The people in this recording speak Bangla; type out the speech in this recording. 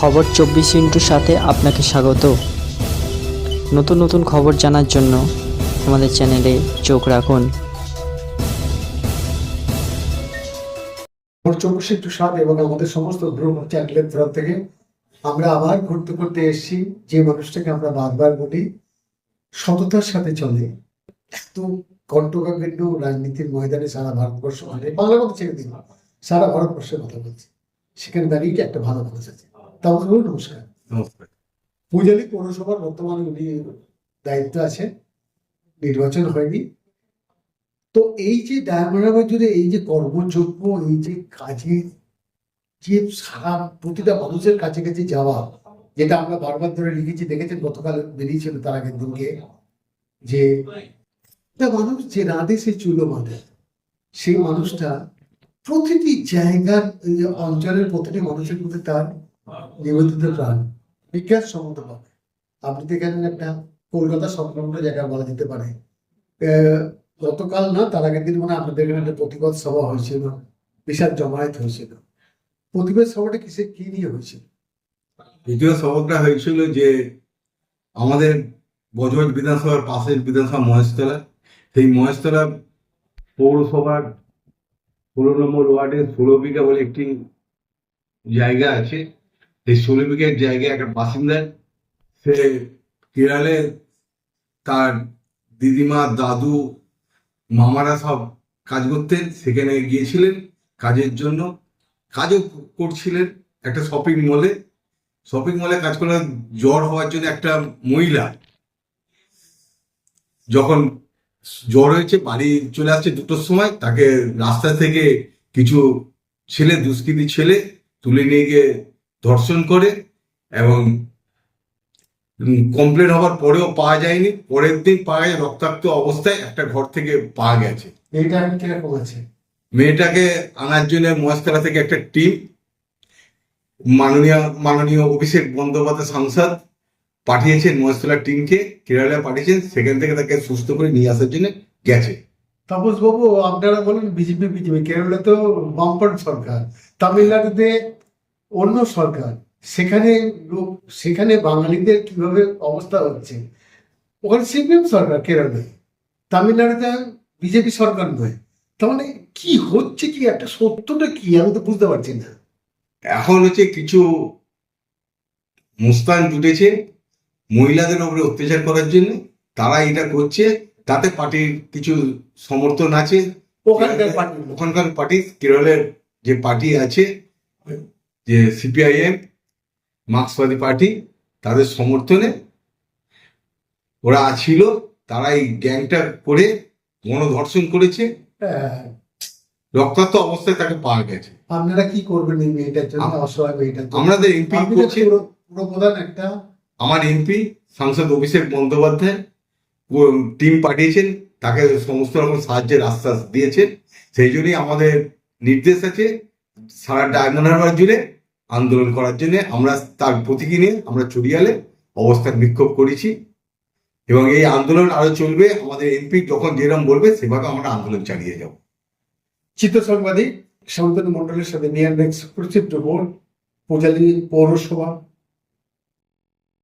খবর চব্বিশ ইন্টুর সাথে আপনাকে স্বাগত। নতুন নতুন খবর জানার জন্য আমাদের চ্যানেলে চোখ রাখুন। চব্বিশ একটু স্বাদ এবং আমাদের সমস্ত গ্রুপ চ্যানেলের তরফ থেকে আমরা আবার ঘুরতে ঘুরতে এসেছি, যে মানুষটাকে আমরা বারবার বলি, সততার সাথে চলে। এত কণ্ঠকাকীর্ণ রাজনীতির ময়দানে সারা ভারতবর্ষ মানে বাংলার মতো ছেড়ে দিন সারা ভারতবর্ষের কথা বলছি। সেখানে দাঁড়িয়ে একটা ভালো মানুষ আছে? তা আমাকে নমস্কার। নমস্কার। পূজালি পৌরসভার বর্তমানে উনি দায়িত্ব আছে নির্বাচন হয়নি। তো এই যে ডায়মন্ডাবার জুড়ে এই যে কর্মযোগ্য এই যে কাজের যে সারা প্রতিটা মানুষের কাছে কাছে যাওয়া যেটা আমরা বারবার ধরে লিখেছি দেখেছেন গতকাল বেরিয়েছিল তার আগের দিনকে যে মানুষ যে রাঁধে সে চুলো বাঁধে সেই মানুষটা প্রতিটি জায়গার অঞ্চলের প্রতিটি মানুষের মধ্যে তার নিবেদিত প্রাণ বিজ্ঞান সম্মত ভাবে আপনি দেখেন একটা কলকাতা সংলগ্ন জায়গা বলা যেতে পারে। গতকাল না, তার আগের দিন মানে আপনাদের এখানে একটা প্রতিবাদ সভা হয়েছিল, বিশাল জমায়েত হয়েছিল। প্রতিবাদ সভাটা কিসে, কি নিয়ে হয়েছিল? দ্বিতীয় সবকটা হয়েছিল যে আমাদের বজবজ বিধানসভার পাশের বিধানসভা মহেশতলা, সেই মহেশতলা পৌরসভার ষোলো নম্বর ওয়ার্ডে ষোলো বিঘা বলে একটি জায়গা আছে। সেই ষোলো জায়গায় একটা বাসিন্দা, সে কেরালে তার দিদিমা, দাদু, মামারা সব কাজ করতেন, সেখানে গিয়েছিলেন কাজের জন্য। কাজও করছিলেন একটা শপিং মলে শপিং মলে কাজ করে জ্বর হওয়ার জন্য একটা মহিলা যখন জ্বর হয়েছে, বাড়ি চলে আসছে দুটোর সময়, তাকে রাস্তা থেকে কিছু ছেলে, দুষ্কৃতী ছেলে তুলে নিয়ে গিয়ে ধর্ষণ করে এবং কমপ্লেন হওয়ার পরেও পাওয়া যায়নি। পরের দিন পাওয়া যায় রক্তাক্ত অবস্থায় একটা ঘর থেকে পাওয়া গেছে। এইটা কীরকম আছে? মেয়েটাকে আনার জন্য মহেশতলা থেকে একটা টিম মাননীয় মাননীয় অভিষেক বন্দ্যোপাধ্যায় সাংসদ পাঠিয়েছেন মহেশতলা টিমকে কেরালা পাঠিয়েছেন সেখান থেকে তাকে সুস্থ করে নিয়ে আসার জন্য গেছে। তাপস বাবু আপনারা বলেন বিজেপি বিজেপি কেরলে তো বামপট সরকার তামিলনাড়ুতে অন্য সরকার সেখানে লোক সেখানে বাঙালিদের কীভাবে অবস্থা হচ্ছে? ওখানে সিপিএম সরকার কেরলে। তামিলনাড়ুতে বিজেপি সরকার নয়। তার মানে কি হচ্ছে কি? একটা সত্যটা কি? আমি তো বুঝতে পারছি না। এখন হচ্ছে কিছু মুস্তান জুটেছে মহিলাদের উপরে অত্যাচার করার জন্য। তারা এটা করছে তাতে পার্টির কিছু সমর্থন আছে। ওখানকার পার্টি। ওখানকার পার্টি কেরলের যে পার্টি আছে যে সিপিআইএম মার্ক্সবাদী পার্টি তাদের সমর্থনে ওরা ছিল তারা এই গ্যাংটা করে গণধর্ষণ করেছে। হ্যাঁ, রক্তাক্ত অবস্থায় তাকে পাওয়া গেছে। আপনারা কি করবেন এই মেয়েটার জন্য? অসহায় মেয়েটার আমাদের এমপি করছে পুরো- পুরো প্রধান একটা। আমার এমপি সাংসদ অভিষেক বন্দ্যোপাধ্যায় টিম পাঠিয়েছেন তাকে সমস্ত রকম সাহায্যের আশ্বাস দিয়েছেন। সেই জন্যই আমাদের নির্দেশ আছে সারা ডায়মন্ড হারবার জুড়ে আন্দোলন করার জন্য আমরা তার প্রতীকী নিয়ে আমরা চুরিয়ালে অবস্থান বিক্ষোভ করেছি। এবং এই আন্দোলন আরও চলবে। আমাদের এমপি যখন যেরকম বলবে, সেভাবে আমরা আন্দোলন চালিয়ে যাব। চিত্র সাংবাদিক শান্তনু মন্ডলের সাথে নিয়ার নেক্সট প্রচিত্র পূজালী পৌরসভা